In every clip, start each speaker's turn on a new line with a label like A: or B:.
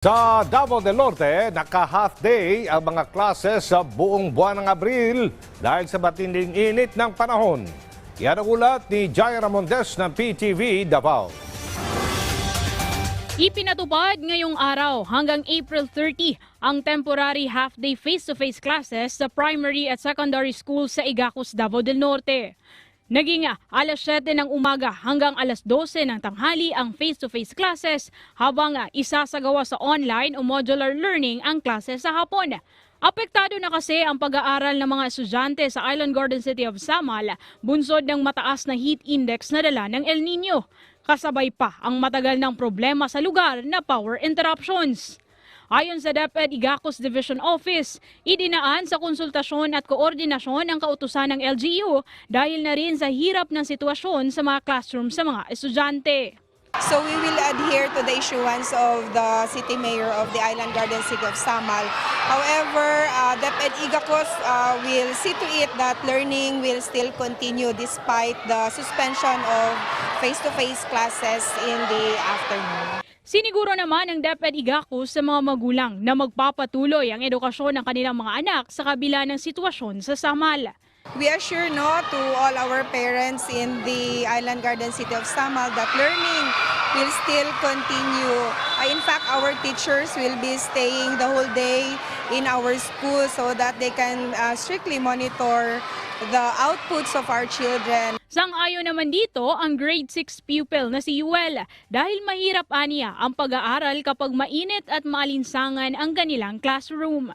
A: Sa Davao del Norte, naka-half day ang mga klase sa buong buwan ng Abril dahil sa matinding init ng panahon. Yan ang ulat ni Jai Ramondes ng PTV Davao.
B: Ipinatupad ngayong araw hanggang April 30 ang temporary half-day face-to-face classes sa primary at secondary schools sa Igacos, Davao del Norte. Naging ah, alas 7 ng umaga hanggang alas 12 ng tanghali ang face-to-face classes habang ah, isasagawa sa online o modular learning ang klase sa hapon. Apektado na kasi ang pag-aaral ng mga estudyante sa Island Garden City of Samal, bunsod ng mataas na heat index na dala ng El Nino. Kasabay pa ang matagal ng problema sa lugar na power interruptions. Ayon sa DepEd Igacos Division Office, idinaan sa konsultasyon at koordinasyon ang kautusan ng LGU dahil na rin sa hirap ng sitwasyon sa mga classroom sa mga estudyante.
C: So we will adhere to the issuance of the city mayor of the Island Garden City of Samal. However, uh, DepEd Igacos uh, will see to it that learning will still continue despite the suspension of face-to-face classes in the afternoon.
B: Siniguro naman ng DepEd Igacos sa mga magulang na magpapatuloy ang edukasyon ng kanilang mga anak sa kabila ng sitwasyon sa Samal.
C: We assure no to all our parents in the Island Garden City of Samal that learning will still continue. Our teachers will be staying the whole day in our school so that they can uh, strictly monitor the outputs of our children.
B: Sang-ayon naman dito ang grade 6 pupil na si Yuel dahil mahirap aniya ang pag-aaral kapag mainit at maalinsangan ang kanilang classroom.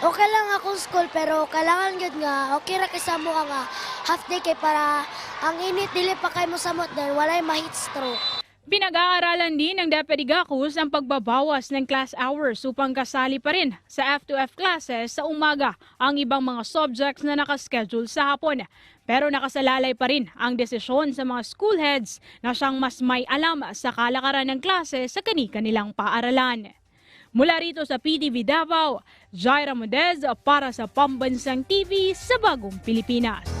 D: Okay lang akong school pero kailangan yun nga okay ra kay mo nga half day kay para ang init dili pa kay mo samot dahil walay ma-heat stroke.
B: Pinag-aaralan din ng Deputy Gacus ang pagbabawas ng class hours upang kasali pa rin sa F2F classes sa umaga ang ibang mga subjects na nakaschedule sa hapon. Pero nakasalalay pa rin ang desisyon sa mga school heads na siyang mas may alam sa kalakaran ng klase sa kani-kanilang paaralan. Mula rito sa PTV Davao, Jaira Modez para sa Pambansang TV sa Bagong Pilipinas.